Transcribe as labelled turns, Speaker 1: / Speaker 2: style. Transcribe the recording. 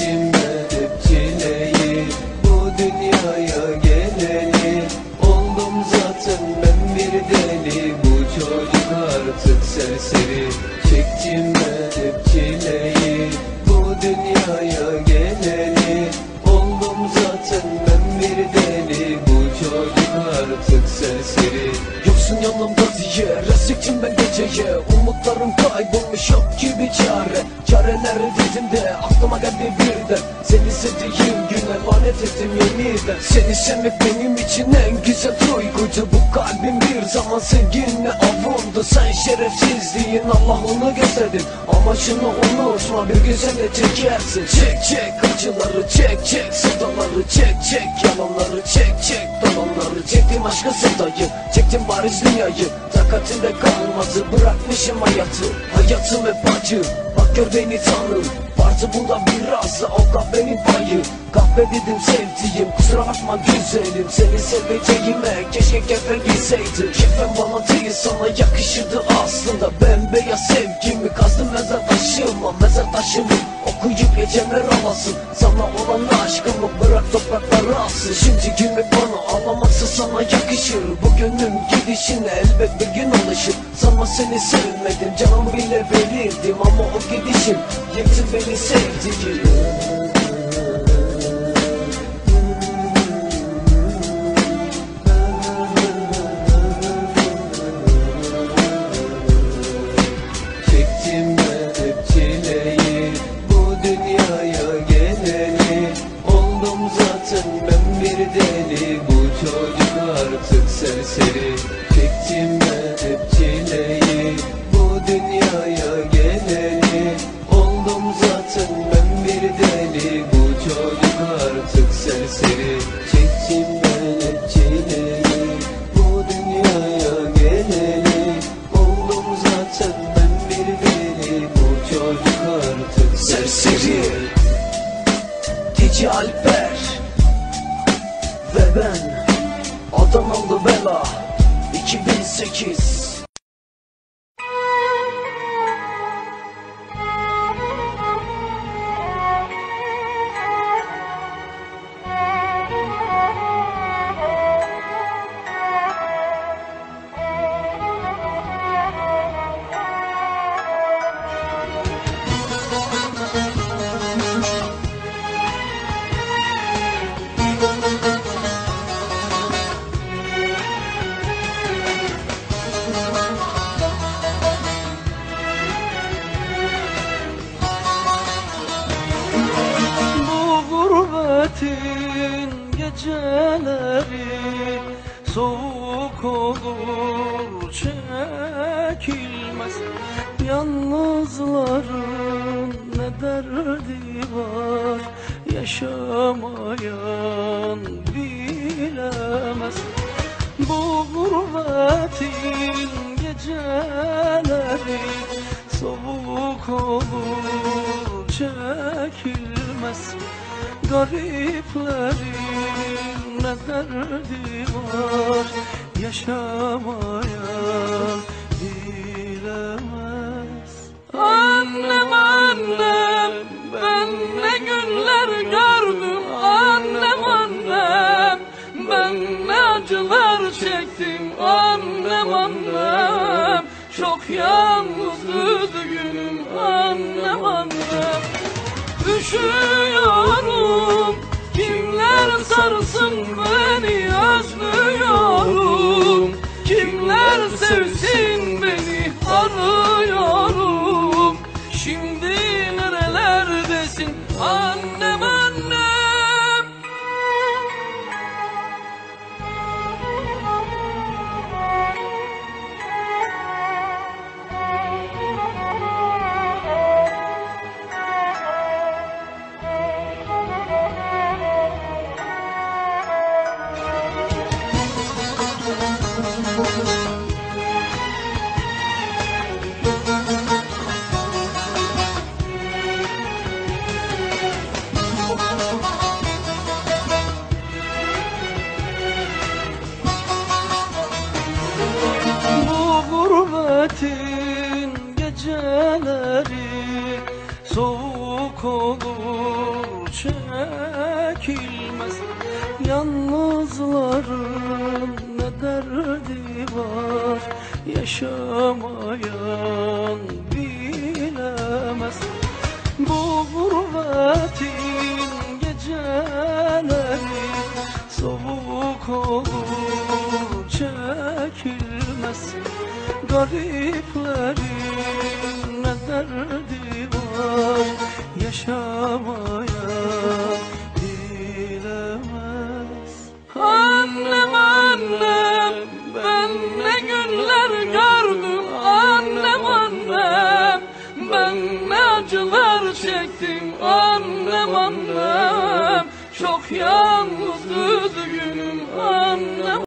Speaker 1: içimde tepkileyi Bu dünyaya geleli Oldum zaten ben bir deli. Bu çocuk artık serseri. Çektim ben tepkileyi Bu dünyaya geleli Oldum zaten ben bir deli. Bu çocuk artık serseri.
Speaker 2: Yoksun yanımda diye Resektim ben geceye Umutlarım kaybolmuş yok gibi çare. Çareleri dizimde aklıma geldi birden. Seni sevdiğim gün emanet ettim yeniden. Seni sevmek benim için en güzel duyguydu. Bu kalbim bir zaman sevginle avundu. Sen şerefsizliğin Allah'ını gösterdin Ama şunu unutma bir de çekersin. Çek çek acıları çek çek Sevdaları çek çek Yalanları çek çek Dolanları. Çektim aşkı sevdayı Çektim bariz dünyayı. Takatinde kalmazı bırakmışım hayatı Hayatım hep acı Bak gör beni tanrım Vardı bunda biraz da da benim payı. Kahve dedim sevdiğim kusura bakma güzelim. Seni seveceğime keşke kefen giyseydi Kefen bana değil sana yakışırdı aslında. Bembeyaz sevgimi kazdım mezar taşıma Mezar taşımı. Okuyup geceler alasın Sana olan aşkımı bırak toprakları alsın Şimdi gülmek bana ağlamaksa sana yakışır Bu gönlüm gidişine elbet bir gün alışır. Sanma seni sevmedim canımı bile verirdim Ama o gidişin yekti beni sevdiğim
Speaker 1: Çektim
Speaker 2: Gece Alper. Ve ben Adanalı Bela 2008
Speaker 3: soğuk olur çekilmez. Yalnızların ne derdi var? Yaşamayan bilemez. Bu gurbetin geceleri. Soğuk olur çekilmez. Gariplerin ne derdi var yaşamayan bilemez. Annem annem ben ne günler gördüm. Annem annem ben ne acılar çektim. Annem annem çok yalnızdı günüm. Annem annem Üşüyorum gurbetin geceleri soğuk olur çekilmez. Yalnızların ne derdi var? Yaşamayan bilemez. Bu gurbetin geceleri soğuk olur Gariplerin ne derdi var? Yaşamak